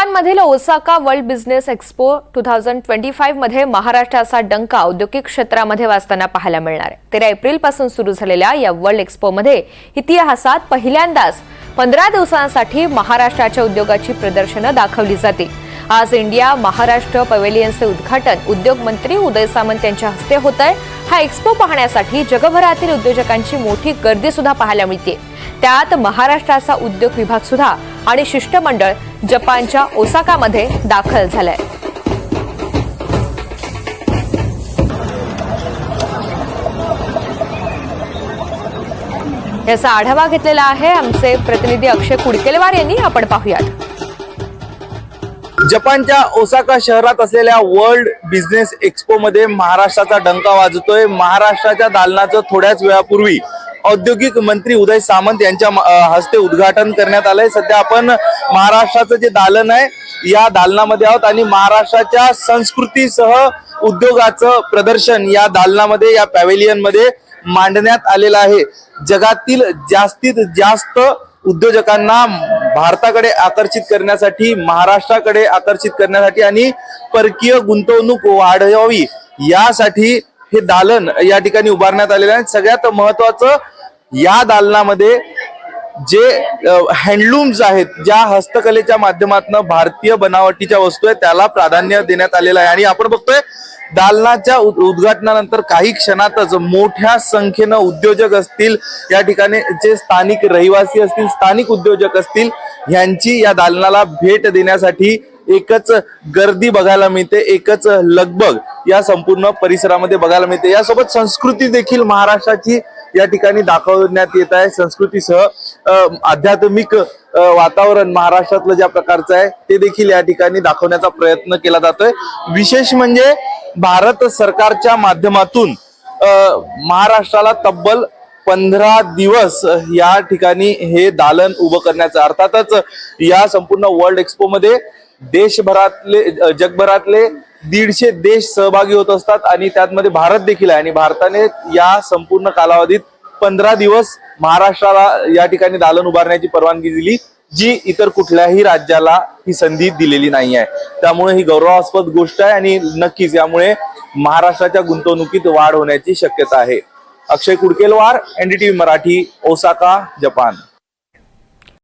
जपानमधील Osaka world business expo two thousand twenty फाईव्हमध्ये महाराष्ट्राचा डंका औद्योगिक क्षेत्रामध्ये वाचताना पाहायला मिळणार आहे. तेरा एप्रिलपासून सुरू झालेल्या या वर्ल्ड एक्स्पोमध्ये इतिहासात पहिल्यांदाच पंधरा दिवसांसाठी महाराष्ट्राच्या उद्योगाची प्रदर्शनं दाखवली जातील. आज इंडिया महाराष्ट्र पवेलियनचे उद्घाटन उद्योग मंत्री उदय सामंत यांच्या हस्ते होत आहे हा एक्स्पो पाहण्यासाठी जगभरातील उद्योजकांची मोठी गर्दी सुद्धा पाहायला मिळते. त्यात महाराष्ट्राचा उद्योग विभाग सुद्धा आणि शिष्टमंडळ जपानच्या ओसाकामध्ये दाखल झालाय. याचा आढावा घेतलेला आहे आमचे प्रतिनिधी अक्षय कुडकेलवार यांनी. आपण पाहूयात. जपानच्या ओसाका शहरात असलेल्या वर्ल्ड बिझनेस एक्स्पो मध्ये महाराष्ट्राचा डंका वाजतोय. महाराष्ट्राच्या दालनाचं थोड्याच वेळापूर्वी औद्योगिक मंत्री उदय सामंत यांच्या हस्ते उद्घाटन करण्यात आलंय. सध्या आपण महाराष्ट्राचं जे दालन आहे या दालनामध्ये आहोत आणि महाराष्ट्राच्या संस्कृतीसह उद्योगाचं प्रदर्शन या दालनामध्ये या पॅव्हेलियनमध्ये मांडण्यात आलेलं आहे. जगातील जास्तीत जास्त उद्योजकांना भारताकडे आकर्षित करण्यासाठी महाराष्ट्राकडे आकर्षित करण्यासाठी आणि परकीय गुंतवणूक वाढवावी यासाठी हे दालन या ठिकाणी उभारण्यात आलेलं आहे. सगळ्यात महत्वाचं या दालनामध्ये जे हँडलूम्स आहेत ज्या हस्तकलेच्या माध्यमातून भारतीय बनावटीच्या वस्तू आहेत त्याला प्राधान्य देण्यात आलेलं आहे. आणि आपण बघतोय दालनाच्या उद- उद्घाटनानंतर काही क्षणातच मोठ्या संख्येनं उद्योजक असतील या ठिकाणी जे स्थानिक रहिवासी असतील स्थानिक उद्योजक असतील यांची या दालनाला भेट देण्यासाठी एकच गर्दी बघायला मिळते एकच लगबग या संपूर्ण परिसरामध्ये बघायला मिळते. यासोबत संस्कृती देखील महाराष्ट्राची या ठिकाणी दाखवण्यात येत आहे. संस्कृतीसह आध्यात्मिक वातावरण महाराष्ट्रातलं ज्या प्रकारचं आहे ते देखील या ठिकाणी दाखवण्याचा प्रयत्न केला जातोय. विशेष म्हणजे भारत सरकारच्या माध्यमातून महाराष्ट्राला तब्बल पंधरा दिवस या ठिकाणी हे दालन उभं करण्याचं अर्थातच या संपूर्ण वर्ल्ड एक्सपो मध्ये देशभरातले जगभरातले दीडशे देश सहभागी होत असतात आणि त्यातमध्ये भारत देखील आहे. आणि भारताने या संपूर्ण कालावधीत पंधरा दिवस महाराष्ट्राला या ठिकाणी दालन उभारण्याची परवानगी दिली जी इतर कुठल्याही राज्याला ही संधी दिलेली नाही आहे. त्यामुळे ही गौरवास्पद गोष्ट आहे आणि नक्कीच यामुळे महाराष्ट्राच्या गुंतवणुकीत वाढ होण्याची शक्यता आहे. Akshay Kudkelwar NDTV Marathi Osaka Japan.